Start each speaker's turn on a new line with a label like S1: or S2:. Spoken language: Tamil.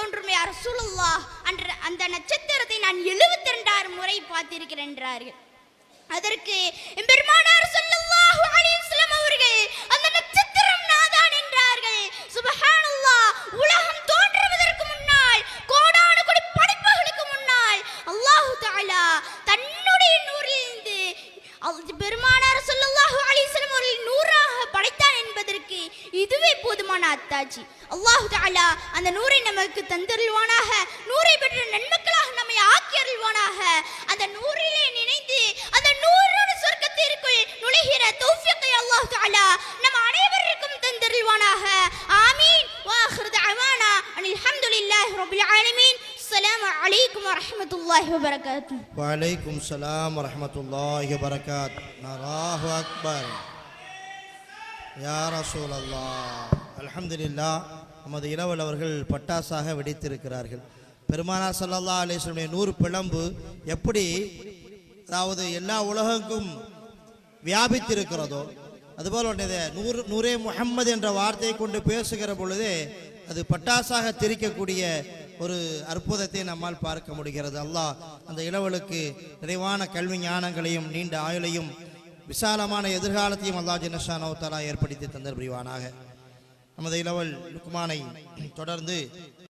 S1: தோன்றுமே யார்? அன்ற அந்த நட்சத்திரத்தை நான் எழுபத்தி ரெண்டாயிரம் முறை பார்த்திருக்கிறேன் என்றார்கள். அதற்கு பெருமானார் ஸல்லல்லாஹு அலிஸ்லம் அவர்கள் அந்த நட்சத்திரம் நாதான் என்றார்கள். சுபஹானல்லா உலகம் தோன்றுவதற்கு முன்னால் கோடானு கோடி படைப்புகளுக்கு முன்னால் அல்லாஹு தாலா தன்னுடைய நூறிலிருந்து பெருமானார் ஸல்லல்லாஹு அலிஸ்லம் அவர்கள் நூறு இதுவே போதுமான அத்தாஜி அல்லாஹ் தாலா அந்த நூரை நமக்கு தந்தருள்வானாக. நூரை பெற்ற நன்மக்களாக நம்மை ஆக்கி அருள்வானாக. அந்த நூறிலே நினைந்து அந்த நூறோடு சொர்க்கத்திற்குள் நுழைகிற தௌஃபியத்தை அல்லாஹ் தாலா நம் அனைவருக்கும் தந்தருள்வானாக. ஆமீன். வாஹிர் தஅவானா. அனில் ஹம்துலில்லாஹி ரப்பில் ஆலமீன். السلام عليكم ورحمة الله
S2: وبركاته وعليكم السلام சலாம் الله وبركاته நராஹு أكبر யா அல்லா அல்ஹம்துலில்லா நமது இளவல் அவர்கள் பட்டாசாக வெடித்திருக்கிறார்கள். பெருமானா சல்லா அலிஸ்லமுடைய நூறு பிளம்பு எப்படி அதாவது எல்லா உலகக்கும் வியாபித்திருக்கிறதோ அதுபோல் ஒன்றது நூறு நூரே முஹம்மது என்ற வார்த்தையை கொண்டு பேசுகிற பொழுதே அது பட்டாசாக திரிக்கக்கூடிய ஒரு அற்புதத்தை நம்மால் பார்க்க முடிகிறது. அல்லாஹ் அந்த இளவலுக்கு நிறைவான கல்வி ஞானங்களையும் நீண்ட ஆயுளையும் விசாலமான எதிர்காலத்தையும் அல்லா ஜினஷானோ தலா ஏற்படுத்தி தந்தர் புரிவானாக நமது இளவல் லுக்மானை தொடர்ந்து